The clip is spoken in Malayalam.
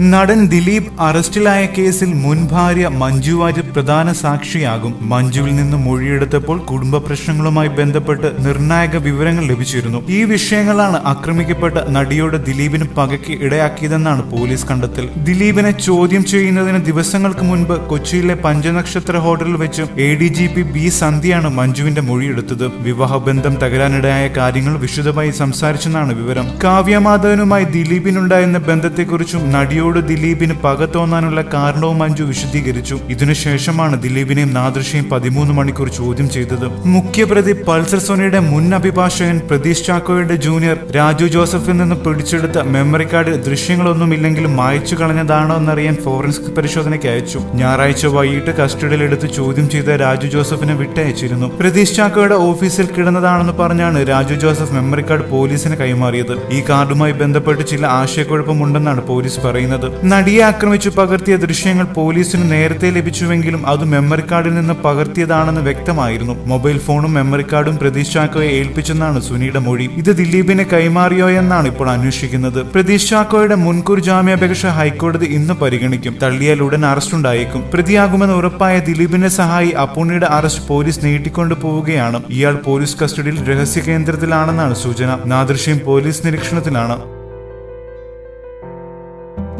നടൻ ദിലീപ് അറസ്റ്റിലായ കേസിൽ മുൻ ഭാര്യ മഞ്ജു വാര്യർ പ്രധാന സാക്ഷിയാകും. മഞ്ജുവിൽ നിന്ന് മൊഴിയെടുത്തപ്പോൾ കുടുംബ പ്രശ്നങ്ങളുമായി ബന്ധപ്പെട്ട് നിർണായക വിവരങ്ങൾ ലഭിച്ചിരുന്നു. ഈ വിഷയങ്ങളാണ് ആക്രമിക്കപ്പെട്ട നടിയോട് ദിലീപിന് പകയ്ക്ക് ഇടയാക്കിയതെന്നാണ് പോലീസ് കണ്ടെത്തൽ. ദിലീപിനെ ചോദ്യം ചെയ്യുന്നതിന് ദിവസങ്ങൾക്ക് മുൻപ് കൊച്ചിയിലെ പഞ്ചനക്ഷത്ര ഹോട്ടലിൽ വെച്ച് A D G P B സന്ധ്യയാണ് മഞ്ജുവിന്റെ മൊഴിയെടുത്തത്. വിവാഹബന്ധം തകരാനിടയായ കാര്യങ്ങൾ വിശദമായി സംസാരിച്ചെന്നാണ് വിവരം. കാവ്യമാധവനുമായി ദിലീപിനുണ്ടായിരുന്ന ബന്ധത്തെക്കുറിച്ചും നടിയോട് ദിലീപിന് പക തോന്നാനുള്ള കാരണവും മഞ്ജു വിശദീകരിച്ചു. ഇതിനുശേഷമാണ് ദിലീപിനെയും നാദൃശയും പതിമൂന്ന് മണിക്കൂർ ചോദ്യം ചെയ്തത്. മുഖ്യപ്രതി പൾസർ സോണിയുടെ മുൻ അഭിഭാഷകൻ പ്രതീഷ് ചാക്കോയുടെ ജൂനിയർ രാജു ജോസഫിൽ നിന്ന് പിടിച്ചെടുത്ത മെമ്മറി കാർഡ് ദൃശ്യങ്ങളൊന്നുമില്ലെങ്കിലും മായച്ചു കളഞ്ഞതാണോ എന്നറിയാൻ ഫോറൻസിക് പരിശോധനയ്ക്ക് അയച്ചു. ഞായറാഴ്ച വൈകിട്ട് കസ്റ്റഡിയിലെടുത്ത് ചോദ്യം ചെയ്ത രാജു ജോസഫിനെ വിട്ടയച്ചിരുന്നു. പ്രതീഷ് ചാക്കോയുടെ ഓഫീസിൽ കിടന്നതാണെന്ന് പറഞ്ഞാണ് രാജു ജോസഫ് മെമ്മറി കാർഡ് പോലീസിന് കൈമാറിയത്. ഈ കാർഡുമായി ബന്ധപ്പെട്ട് ചില ആശയക്കുഴപ്പമുണ്ടെന്നാണ് പോലീസ് പറയുന്നത്. നടിയെ ആക്രമിച്ചു പകർത്തിയ ദൃശ്യങ്ങൾ പോലീസിന് നേരത്തെ ലഭിച്ചുവെങ്കിലും അത് മെമ്മറി കാർഡിൽ നിന്ന് പകർത്തിയതാണെന്ന് വ്യക്തമായിരുന്നു. മൊബൈൽ ഫോണും മെമ്മറി കാർഡും പ്രതീഷ് ചാക്കോയെ ഏൽപ്പിച്ചെന്നാണ് സുനിയുടെ മൊഴി. ഇത് ദിലീപിനെ കൈമാറിയോ എന്നാണ് ഇപ്പോൾ അന്വേഷിക്കുന്നത്. പ്രതീഷ് ചാക്കോയുടെ മുൻകൂർ ജാമ്യാപേക്ഷ ഹൈക്കോടതി ഇന്ന് പരിഗണിക്കും. തള്ളിയാൽ ഉടൻ അറസ്റ്റ് ഉണ്ടായേക്കും. പ്രതിയാകുമെന്ന് ഉറപ്പായ ദിലീപിനെ സഹായി അപ്പുണ്ണിയുടെ അറസ്റ്റ് പോലീസ് നീട്ടിക്കൊണ്ടു പോവുകയാണ്. ഇയാൾ പോലീസ് കസ്റ്റഡിയിൽ രഹസ്യ കേന്ദ്രത്തിലാണെന്നാണ് സൂചന. നാദൃശ്യം പോലീസ് നിരീക്ഷണത്തിലാണ്.